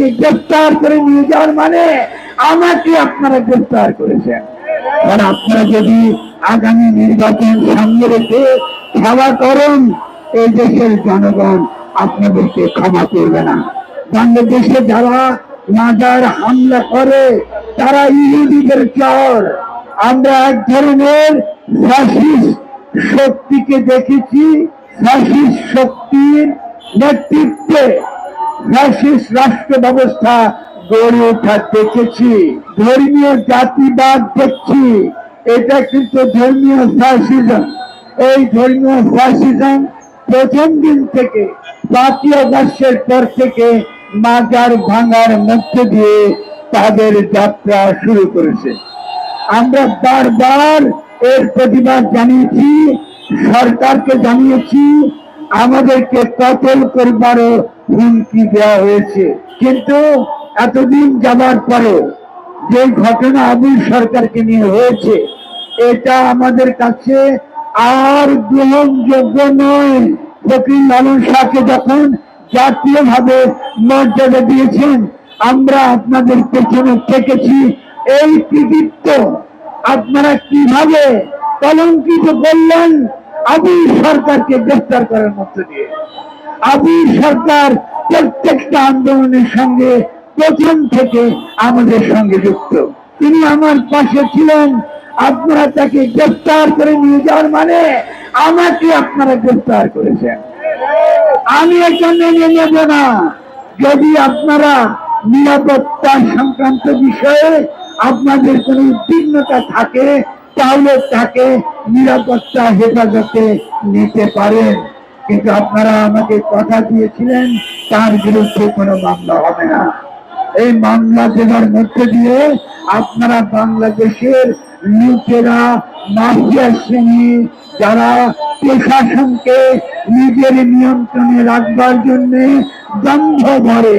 সরকারকে গ্রেফতার করে নিয়ে যাওয়ার মানে আমাকে আপনারা গ্রেফতার করেছেন। কারণ আপনারা যদি আগামী নির্বাচন সামনে রেখে খেলা করেন, এই দেশের জনগণ আপনাদেরকে ক্ষমা করবে না। বাংলাদেশে যারা মাজার হামলা করে, তারা ইহুদিদের চর। আমরা এক ধরনের ফ্যাসিস্ট শক্তিকে দেখেছি। ফ্যাসিস্ট শক্তির নেতৃত্বে ফ্যাসিস্ট রাষ্ট্র ব্যবস্থা গড়ে ওঠা দেখেছি। ধর্মীয় জাতিবাদ দেখছি। এটা কিন্তু ধর্মীয় ফ্যাসিজম এই ধর্মীয় ফ্যাসিজম প্রথম দিন থেকে পাঁচই আগস্টের পর থেকে মাজার ভাঙার মধ্যে দিয়ে তাদের যাত্রা শুরু করেছে। আমরা বারবার এর প্রতিবাদ জানিয়েছি, সরকারকে জানিয়েছি, আমাদেরকে কতল করবারও হুমকি দেওয়া হয়েছে। কিন্তু এতদিন যাবার পরে যে ঘটনা আবুল সরকারকে নিয়ে হয়েছে, এটা আমাদের কাছে আর গ্রহণযোগ্য নয়। ফকির লালন শাহকে যখন জাতীয় ভাবে মর্যাদা দিয়েছেন, আমরা আপনাদের পেছনে থেকেছি। এই কৃতিত্ব আপনারা কীভাবে কলঙ্কিত করলেন, আবুল সরকারকে গ্রেফতার করার মধ্য দিয়ে? আবুল সরকার প্রত্যেকটা আন্দোলনের সঙ্গে প্রথম থেকে আমাদের সঙ্গে যুক্ত। তিনি আমার পাশে ছিলেন। আপনারা তাকে গ্রেফতার করে নিয়ে যাওয়ার মানে আমাকে আপনারা গ্রেফতার করেছেন। আমি এটা মেনে নেব না। যদি আপনারা নিরাপত্তা সংক্রান্ত বিষয়ে আপনাদের কোনো উদ্বিগ্নতা থাকে, তাহলে তাকে নিরাপত্তা হেফাজতে নিতে পারেন। কিন্তু আপনারা আমাকে কথা দিয়েছিলেন, তার বিরুদ্ধে কোনো মামলা হবে না। এই মামলা দেওয়ার মধ্যে দিয়ে আপনারা বাংলাদেশের লুটেরা, মাফিয়া শ্রেণি, যারা প্রশাসনকে নিজের নিয়ন্ত্রণে রাখবার জন্য দম্ভ ভরে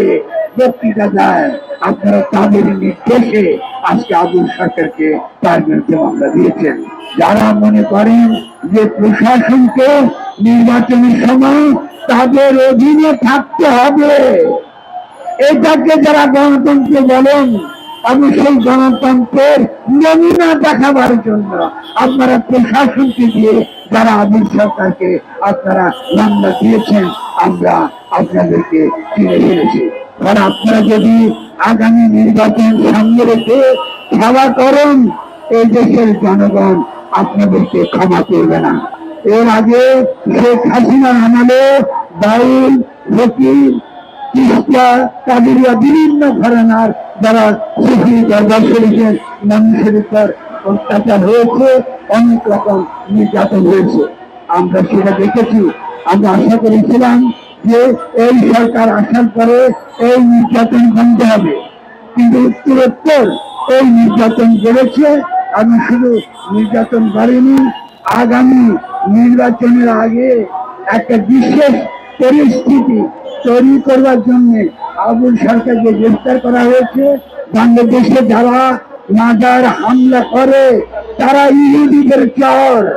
বক্তৃতা দেয়, আপনারা তাদের নির্দেশে আজকে আবুল সরকারকে তার বিরুদ্ধে মামলা দিয়েছেন। যারা মনে করেন যে প্রশাসনকে নির্বাচনের সময় তাদের অধীনে থাকতে হবে। এটাকে যারা গণতন্ত্র বলেন, আমি সেই গণতন্ত্রের নমুনা দেখাবার জন্য আপনারা প্রশাসনকে দিয়ে যারা আবির সরকারকে আপনারা মামলা দিয়েছেন, আমরা আপনাদেরকে চিনে ফেলেছি। কারণ আপনারা যদি আগামী নির্বাচন সামনে রেখে খেলা করেন, এই দেশের জনগণ আপনাদেরকে ক্ষমা করবে না। এর আগে শেখ হাসিনার আমলে বাইল ফকির তিস্তা কাদিরিয়া বিভিন্ন ঘরানার যারা সুফি দরবার শরীফের মানুষের উপর অত্যাচার হয়েছে, অনেক রকম নির্যাতন হয়েছে। আমরা সেটা দেখেছি। আমরা আশা করেছিলাম যে এই সরকার আসার পরে এই নির্যাতন বন্ধ হবে। কিন্তু উত্তরোত্তর এই নির্যাতন বেড়েছে। আমি শুধু নির্যাতন করিনি আগামী নির্বাচনের আগে একটা বিশেষ পরিস্থিতি তৈরি করবার জন্য আবুল সরকারকে গ্রেফতার করা হয়েছে। বাংলাদেশে যারা মাদার হামলা করে, তারা ইহুদিদের চর।